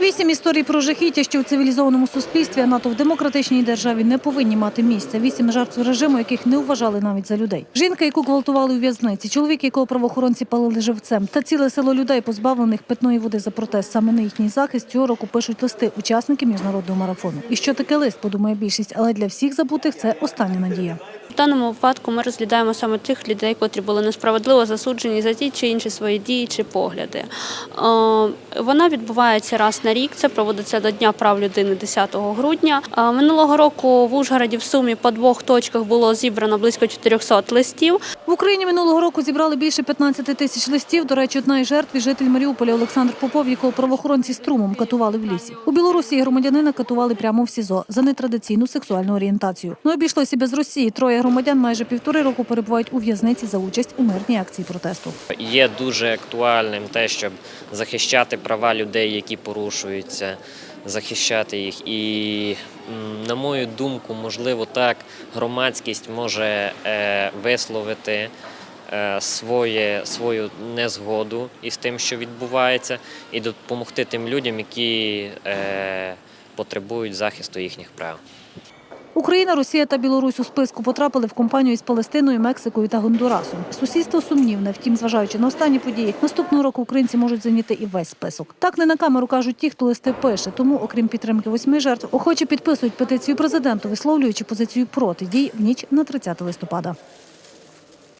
Вісім історій про жахіття, що в цивілізованому суспільстві, а НАТО в демократичній державі не повинні мати місця. Вісім жертв режиму, яких не вважали навіть за людей. Жінка, яку гвалтували у в'язниці, чоловік, якого правоохоронці палили живцем, та ціле село людей, позбавлених питної води за протест. Саме на їхній захист цього року пишуть листи учасники міжнародного марафону. І що таке лист, подумає більшість, але для всіх забутих це остання надія. В даному випадку ми розглядаємо саме тих людей, котрі були несправедливо засуджені за ті чи інші свої дії чи погляди. Е, Вона відбувається раз на рік. Це проводиться до Дня прав людини 10 грудня. Е, Минулого року в Ужгороді в сумі по двох точках було зібрано близько 400 листів. В Україні минулого року зібрали більше 15 тисяч листів. До речі, одна із жертв – житель Маріуполя Олександр Попов, якого правоохоронці струмом катували в лісі. У Білорусі громадянина катували прямо в СІЗО за нетрадиційну сексуальну орієнтацію. Ну обійшлося без Росії. Троє громадян майже півтори року перебувають у в'язниці за участь у мирній акції протесту. Є дуже актуальним те, щоб захищати права людей, які порушуються, захищати їх. І, на мою думку, можливо, так громадськість може е, висловити е, своє, свою незгоду із тим, що відбувається, і допомогти тим людям, які е, потребують захисту їхніх прав. Україна, Росія та Білорусь у списку потрапили в компанію із Палестиною, Мексикою та Гондурасом. Сусідство сумнівне, втім, зважаючи на останні події, наступного року українці можуть зайняти і весь список. Так не на камеру кажуть ті, хто листи пише. Тому, окрім підтримки восьми жертв, охочі підписують петицію президенту, висловлюючи позицію проти дій в ніч на 30 листопада.